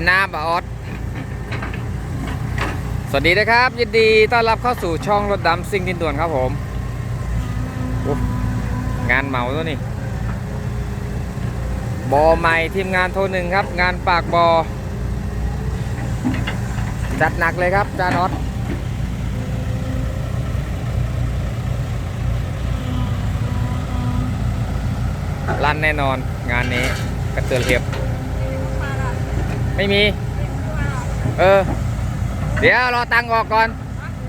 ระจันนาบาออสสวัสดีนะครับ ยินดีต้อนรับเข้าสู่ช่องรถดำซิ่งดินด่วนครับผมงานเหมาตัวนี้บอใหม่ทีมงานโทรหนึ่งครับ งานปากบอ จัดหนักเลยครับจานออสลั่นแน่นอนงานนี้กระเตือเรียบ ไม่มี เออ เดี๋ยวรอตังค์ออกก่อน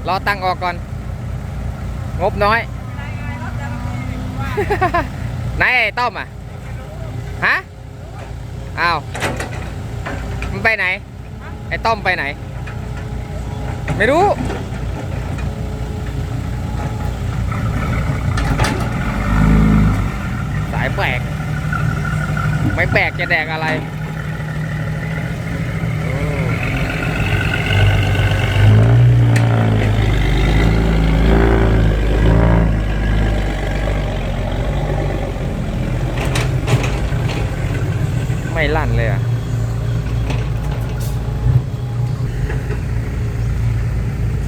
รอตังค์ออกก่อน งบน้อย ไหนไอ้ต้อมอะ ฮะ อ้าว มันไปไหน ไอ้ต้อมไปไหน ไม่รู้สายแปลก ไม่แปลกจะแดกอะไร ไม่ลั่นเลยอะ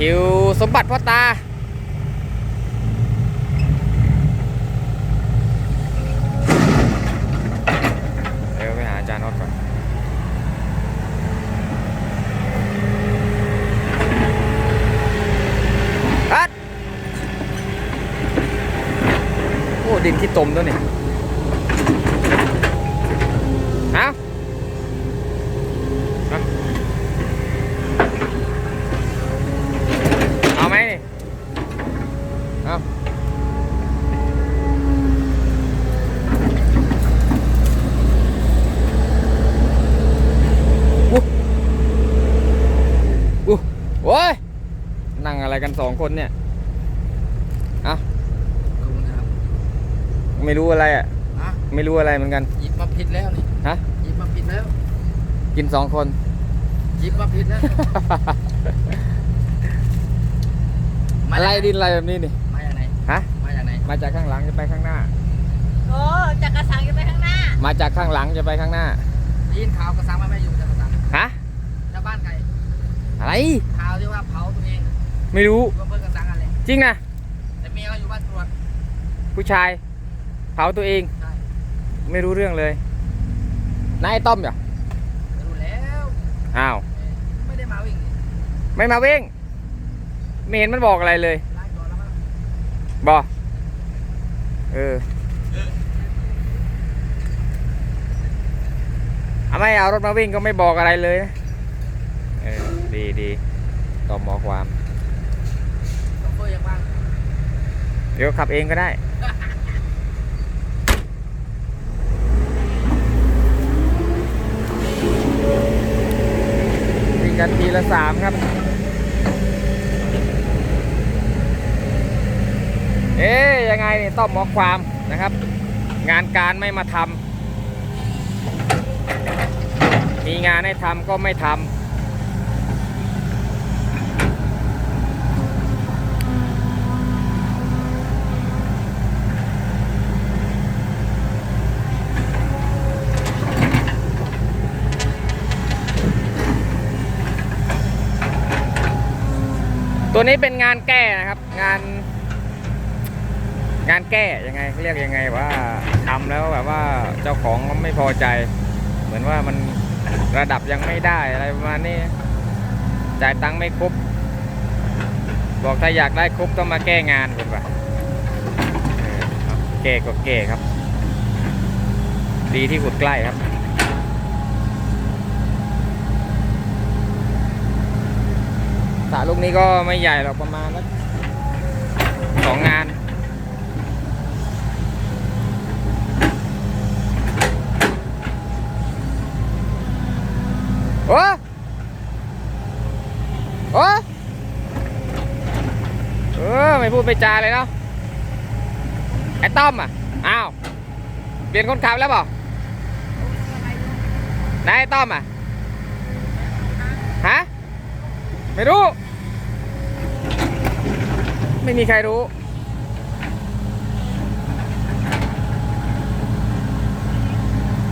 คิวสมบัติพ่อตา เดี๋ยวไปหาอาจารย์นอตก่อน อัด โอ้ ดินที่ตมด้วยนี่เอาเอาเอาไหมนี่ เอาอู้อู้โอ้ย นั่งอะไร กันสองคนเนี่ยเอาขอบคุณครับไม่รู้อะไรอะ อะไม่รู้อะไรเหมือนกัน หยิบมาผิดแล้วนี่ฮะ หยิบมาผิดแล้วกินสองคน หยิบมาผิดแล้วมาอะไรจากหดินอะไรแบบนี้นี่ มาจากไหนฮะ มาจากไหนมาจากข้างหลังจะไปข้างหน้า โอ้จากกระสังจะไปข้างหน้า มาจากข้างหลังจะไปข้างหน้า ได้ยินข่าวกระสังมาไม่อยู่จากกระสังฮะ ชาวบ้านใครอะไร ข่าวที่ว่าเผาตัวเอง ไม่รู้รวมเพื่อกระสังอะไรจริงนะแต่เมียก็อยู่บ้านตรวจผู้ชาย เผาตัวเอง ใช่ไม่รู้เรื่องเลยนายต้อมเหรอรู้แล้วอ้าว ไม่ได้มาวิ่งนี่ไม่มาเว้งไม่เห็นมันบอกอะไรเลย ร้านจอดแล้วก็บอกเออเอาไม่เอารถมาวิ่งก็ไม่บอกอะไรเลยนะเออดีดีต่อหมอความ ต้องเฟอร์ยังบ้าง เดี๋ยวขับเองก็ได้ วิ่งกันทีละสามครับ เอ๊ยยังไงนี่ต้องหมอความนะครับ งานการไม่มาทำมีงานให้ทำก็ไม่ทำ ตัวนี้เป็นงานแก้นะครับ งาน งานแก้ยังไงเรียกยังไงว่าทำแล้วแบบว่าเจ้าของไม่พอใจ เหมือนว่ามันระดับยังไม่ได้อะไรประมาณนี้จ่ายตังค์ไม่ครบบอกถ้าอยากได้ครบต้องมาแก้งานกันว่ะเออเอาแก้ก็แก้ครับ ดีที่ขุดใกล้ครับ สระลูกนี้ก็ไม่ใหญ่หรอกประมาณสักสองงานโอ้โอ้เออไม่พูดไม่จาเลยเนาะไอ้ต้อมอะอ้าวเปลี่ยนคนขับแล้วเปล่าไหนายไอ้ต้อมอะฮะไม่รู้ ไม่มีใครรู้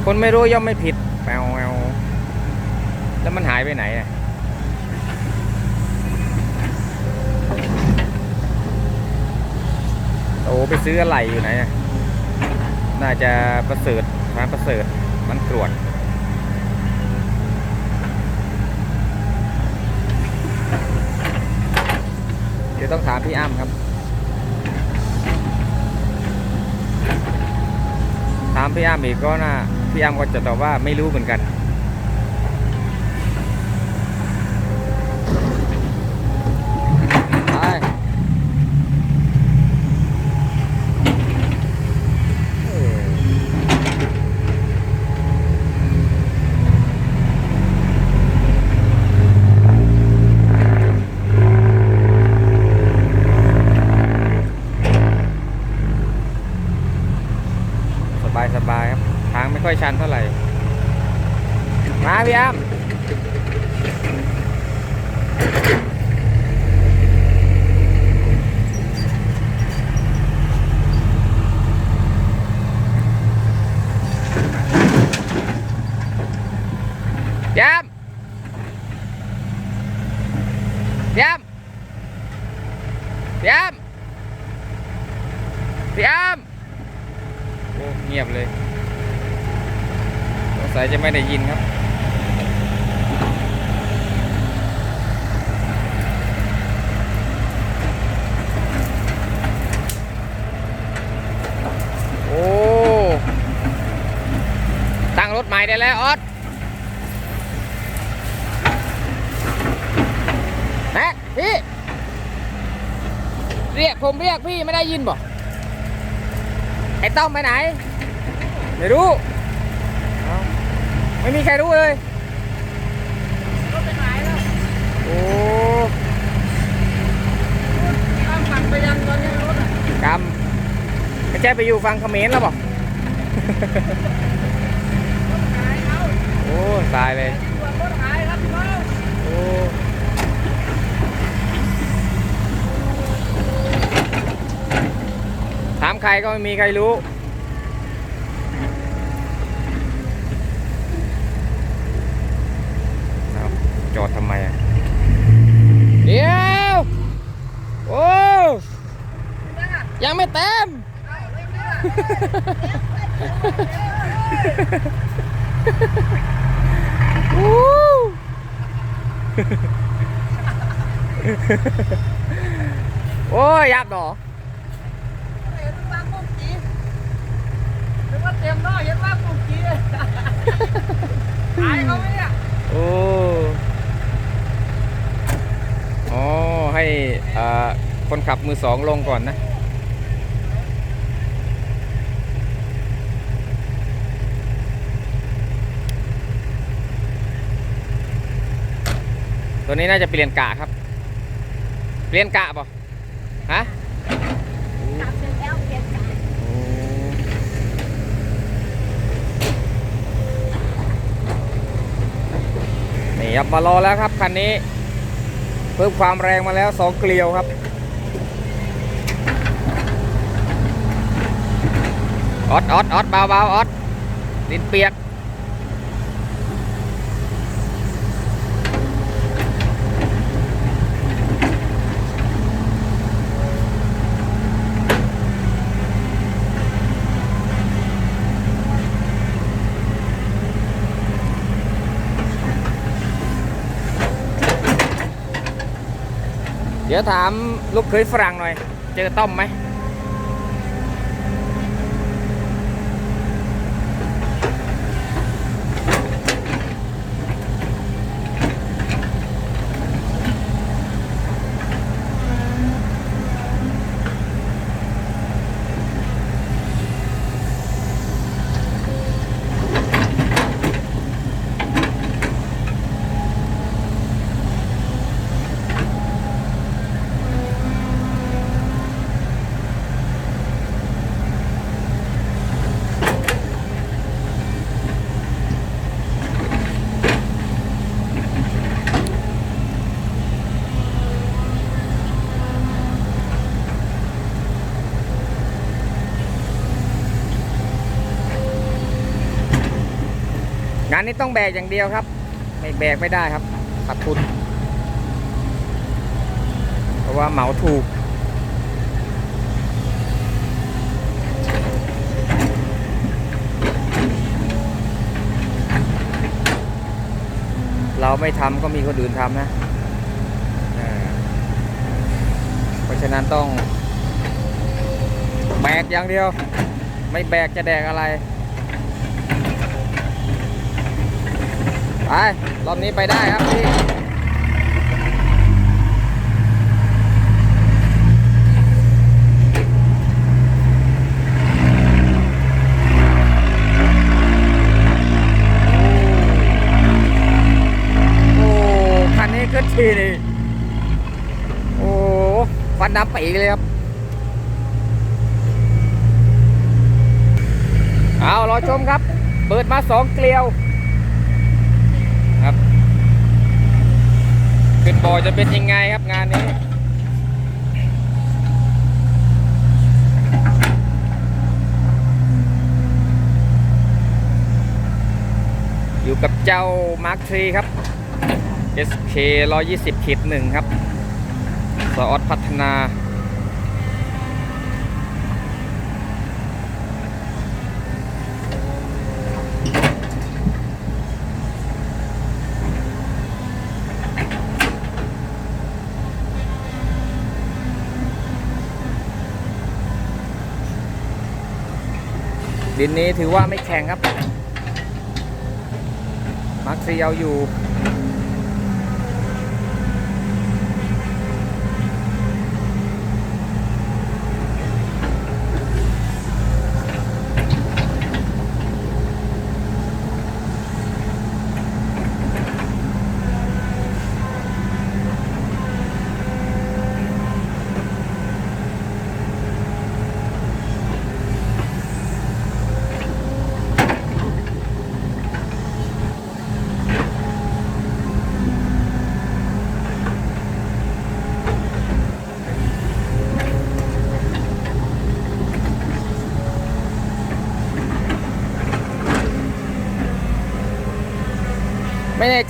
คนไม่รู้ย่อมไม่ผิดแปวแปวแล้วมันหายไปไหนอะโอ้ไปซื้ออะไรอยู่ไหนน่าจะประเสริฐร้านประเสริฐมันตรวจ เดี๋ยว ต้องถามพี่อ้ำครับ ถามพี่อ้ำอีกก็น่าพี่อ้ำก็จะตอบว่าไม่รู้เหมือนกัน ไปเออสบายสบายครับ ทางไม่ค่อยชันเท่าไหร่ มาพี่อ้ำ ย้ำย้ำย้ำย้ำโอ้เงียบเลยสงสัยจะไม่ได้ยินครับ โอ้ ตั้งรถใหม่ได้แล้วออส นะ พี่เรียกผมเรียกพี่ไม่ได้ยินบอกไอ้ต้อมไปไหน ไม่รู้ ไม่มีใครรู้เลยรถไปไหนแล้วโอ้ข้ามฝั่งไปยังตอนนี้รถอะกรรมไม่ใช่ไปอยู่ฟังเขมรแล้วบอก โอ้ตายเลย ตรวจรถหายครับพี่น้อง โอ้ถาม ใครก็ไม่มีใครรู้ จอดทำไมอะเดี๋ยว โอ้ยังไม่เต็มวยอู้โอ้ยยับหนอ เห็นว่ากุ้งจีเห็นว่าเต็มเนาะเห็น ว่ากุ้งจีหายเขาไหมเนี่ยโอ้อ๋อให้อ่าคนขับมือสองลงก่อนนะ ตัวนี้น่าจะเปลี่ยนกะครับ เปลี่ยนกะป่ะฮะ ทำเสร็จแล้วเปลี่ยนกะ นี่ ครับมารอแล้วครับคันนี้เพิ่มความแรงมาแล้วสองเกลียวครับออดออดออดเบาเบาออดดินเปียก เดี๋ยวถามลูกเคยฝรั่งหน่อย เจอต้อมไหมานนี้ต้องแบกอย่างเดียวครับ ไม่แบกไม่ได้ครับขาดทุน เพราะว่าเหมาถูก เราไม่ทำก็มีคนอื่นทำนะ เพราะฉะนั้นต้องแบกอย่างเดียว ไม่แบกจะแดกอะไร ไปรอบนี้ไปได้ครับพี่โอ้คันนี้ขึ้นทีนี่โอ้ควันดำปีเลยครับ เอารอชมครับ เปิดมาสองเกลียว ครับ ขึ้นบอจะเป็นยังไงครับงานนี้อยู่กับเจ้ามาร์คทรีครับ SK 120ขีดหนึ่งครับ สออดพัฒนา ดินนี้ถือว่าไม่แข็งครับมาร์คซีเอาอยู่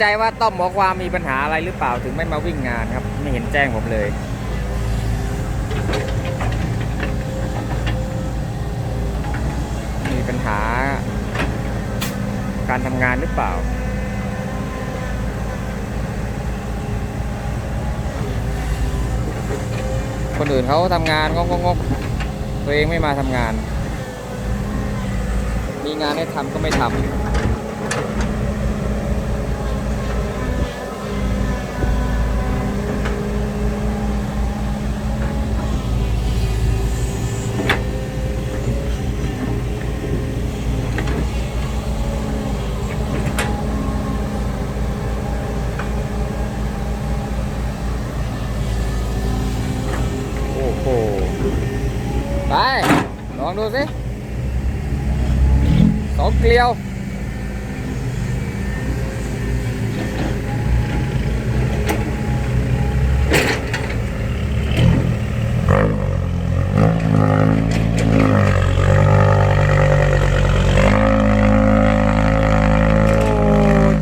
ใจว่าต้อมหมอความมีปัญหาอะไรหรือเปล่าถึงไม่มาวิ่งงานครับ ไม่เห็นแจ้งผมเลยมีปัญหา การทำงานหรือเปล่าคนอื่นเขาทำงานงกงกตัวเองไม่มาทำงาน มีงานให้ทำก็ไม่ทำ โอ้โห ไป ลองดูสิสองเกลียว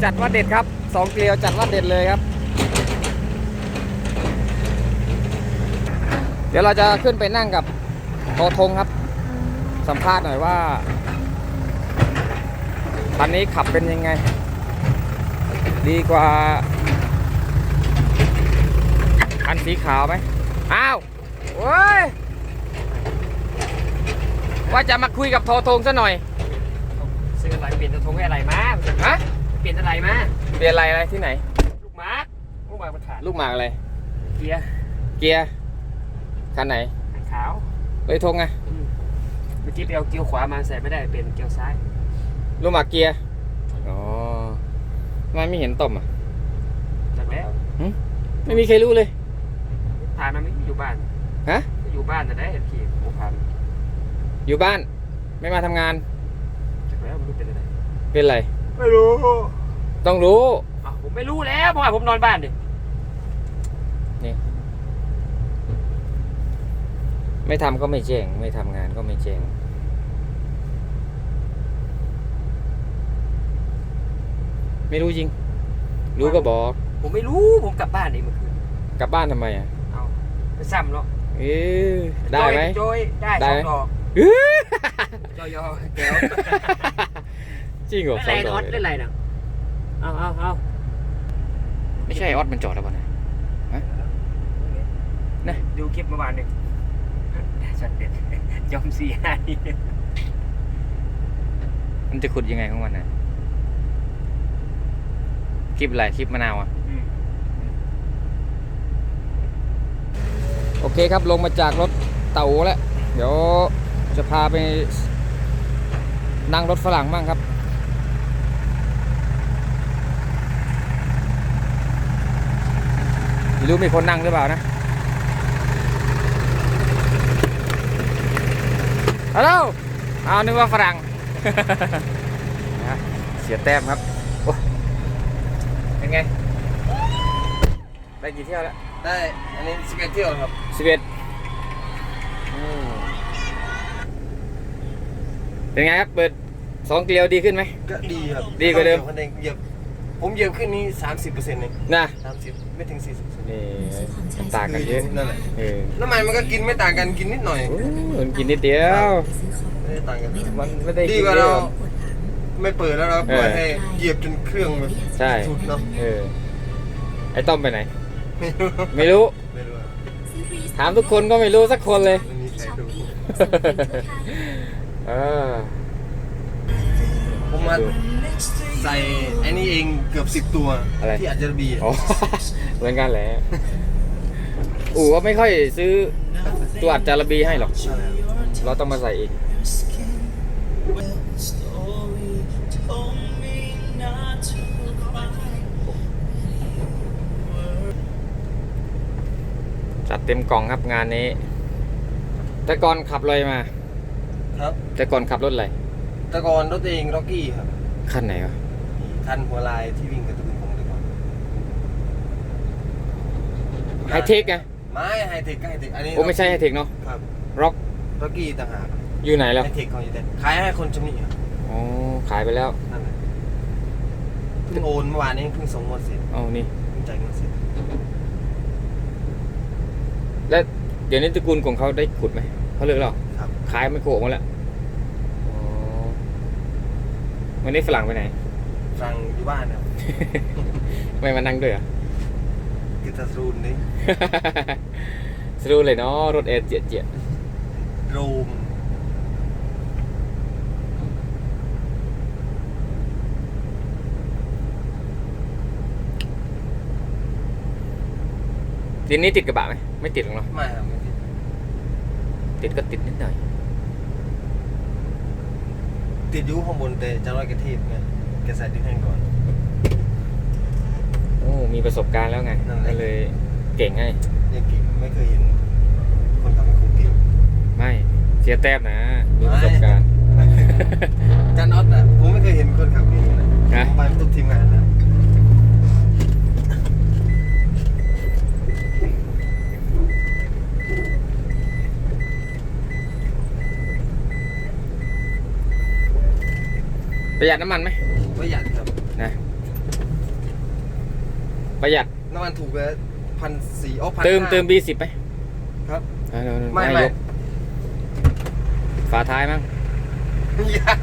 จัดว่าเด็ดครับสองเกลียวจัดว่าเด็ดเลยครับเดี๋ยวเราจะขึ้นไปนั่งกับ โตทงครับ สัมภาษณ์หน่อยว่าคันนี้ขับเป็นยังไง ดีกว่าคันสีขาวไหมอ้าวโอ้ยว่าจะมาคุยกับโททงซะหน่อยซื้ออะไรเปลี่ยนตัวทงให้อะไรมาฮะเปลี่ยนอะไรมาเรียนอะไรอะไรที่ไหน ลูกหมาร์ลูกหมาร์มันขาดลูกหมากอะไรเกียร์เกียร์คันไหนขาว เลยทงไงอืมเมื่อกี้ไปเอาเกียวขวามาใส่ไม่ได้เป็นเกียวซ้ายลูกหมากเกียร์อ๋อทำไมไม่เห็นต้มอะ จากแล้วไม่มีใครรู้เลย ผ่านมาไม่อยู่บ้านฮะ อยู่บ้านแต่ได้เห็นขี่โอ้ผ่านอยู่บ้าน ไม่มาทำงาน จากแล้วไม่รู้เป็นอะไรเป็นไร ไม่รู้ต้องรู้ อะผมไม่รู้แล้วเพราะว่าผมนอนบ้านดิ ไม่ทำก็ไม่แจ้ง ไม่ทำงานก็ไม่แจ้ง ไม่รู้จริง รู้ก็บอก ผมไม่รู้ผมกลับบ้านเองเมื่อคืนกลับบ้านทำไมอะ เอาไปซ้ำเนาะเอ๊ะได้ไหมโจยได้ได้สอไหมงดอกเอ้ยจอยอแก้วจริงเหรอสอะองไรดอออกสเล่นอะไรนะเอาเอาเอาไม่ใช่ออสมันจอดแล้วป่ะนะนะดูคลิปเมื่อวานหนึ่ง ได้ช็อตเด็ดยอมเสียให้มันจะขุดยังไงของมันนะคลิปอะไรคลิปมะนาวอะอืมโอเคครับลงมาจากรถเต่าแล้ว เดี๋ยวจะพาไปนั่งรถฝรั่งบ้างครับ ไม่รู้มีคนนั่งหรือเปล่านะ ฮัลโหลเอานึกว่าฝรั่งนะเสียแต้มครับโอ้เป็นไง ได้กี่เที่ยวแล้ว ได้ อันนี้สเก็ตเที่ยวครับสิบเอ็ดเป็นไงครับ เปิดสองเกลียวดีขึ้นไหมก็ดีครับ ดีกว่าเดิมคนเองเหยียบ ผมเหยียบขึ้นนี้สามสิบเปอร์เซ็นต์เองนะสามสิบไม่ถึงสี่สิบนี่ต่างกันเยอะนั่นแหละเออน้ำมันมันก็กินไม่ต่างกันกินนิดหน่อยโอ้มันกินนิดเดียวไม่ได้ต่างกันมันไม่ได้ดีกินกว่าเยเราอะไม่เปิดแล้วเราปล่อยเออให้เหยียบจนเครื่องแบบใช่สุดเนาะเออไอ้ต้อมไปไหน ไม่รู้ไม่รู้ไม่รู้อะถามทุกคนก็ไม่รู้สักคนเลยไม่มีใครรู้เออ ผมมาใส่ไอ้นี่เองเกือบสิบตัว อะไร ที่อาจจะบีอ๋อ เหมือนกันแหละอู๋ก็ไม่ค่อยซื้อตัวอัดจาระบีให้หรอก ใช่ครับเราต้องมาใส่เอง จัดเต็มกล่องครับงานนี้ แต่ก่อนขับเลยมาครับแต่ก่อนขับรถอะไรแตะกอนรถตัวเองร็อกกี้ครับคันไหนวะคันหัวลายที่วิ่งกับตะกุนพงศ์แตะกอนไฮเทคไงไม่ไฮเทคก็ไฮเทคอันนี้โอ้ไม่ใช่ไฮเทคเนาะครับร็อกร็อกกี้ต่างหากอยู่ไหนแล้วไฮเทคของยูเต็ดขายให้คนชำนิครับอ๋อขายไปแล้วนั่นแหละเพิ่งโอนเมื่อวานนี้เพิ่งส่งงวดเสร็จเอานี่เพิ่งจ่ายเงินเสร็จแล้วเดี๋ยวนี้ตระกูลของเขาได้ขุดไหมเขาเลิกแล้วเหรอครับขายไม่โกะมาแล้วอ๋อ วันนี้ฝรั่งไปไหนฟังอยู่บ้านครับไม่มานั่งด้วยเหรอะกิตารูนนี่สรู้เลยเนาะรถเอเจียดเจียดโรมทีนี้ติดกระบะไหมไม่ติดหรอกเนาะไม่ครับไม่ติดติดก็ติดนิดหน่อย ติดอยู่ข้างบนแต่จะร้อยกระเทพไงแกใส่ดินแห้งก่อน โอ้มีประสบการณ์แล้วไงนั่นแหละ ก็เลยเก่งไงยังเก่งไม่เคยเห็น คนทำให้ครูเก่งไม่เสียแต้มนะมีประสบการณ์จันออสอะผมไม่เคยเห็นคนขับเก่งนะฮะ ผมไปทุกทีมงานนะ ประหยัดน้ำมันไหมประหยัดครับนะประหยัดน้ำมันถูกแล้วพันสี่อ๋อพันเติมเติม B10 ไหมครับเอาเอาเอาไม่ให้ไม่ยกฝาท้ายมั้งอย่า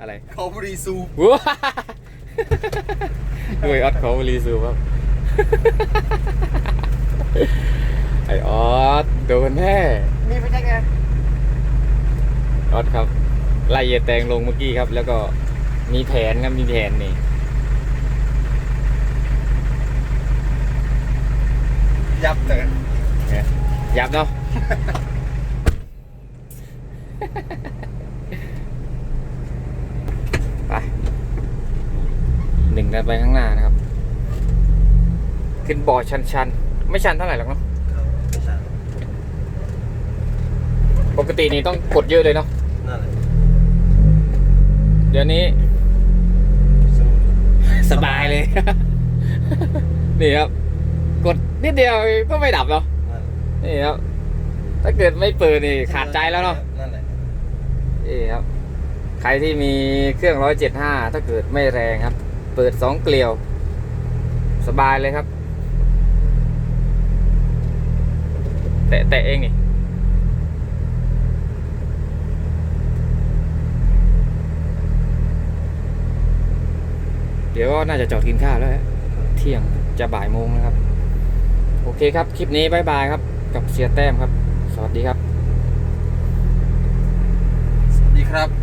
อะไรเขาบรีซูว้าด้วยออสเขารีซูครับไอออสโดนแน่มีไปได้ไงออสครับ ไล่เยแตงลงเมื่อกี้ครับ แล้วก็มีแผนครับมีแผนนี่ยับแต่เนี่ยยับเนาะไปหนึ่งกันไปข้างหน้านะครับ ขึ้นบ่อชันๆไม่ชันเท่าไหร่หรอกเนาะไม่ใช่ปกตินี่ต้องกดเยอะเลยเนาะนั่นแหละ เดี๋ยวนี้สนุกสบายเลย นี่ครับ กดนิดเดียวก็ไม่ดับเนาะนั่นแหละนี่ครับ ถ้าเกิดไม่เปิดนี่ขาดใจแล้วเนาะนั่นแหละนี่ครับ ใครที่มีเครื่องร้อยเจ็ดห้าถ้าเกิดไม่แรงครับ เปิดสองเกลียว สบายเลยครับ แตะแตะเองนี่ เดี๋ยวก็น่าจะจอดกินข้าวแล้วฮะเที่ยงจะบ่ายโมงนะครับ โอเคครับ คลิปนี้บายบายครับ กับเสียแต้มครับ สวัสดีครับ สวัสดีครับ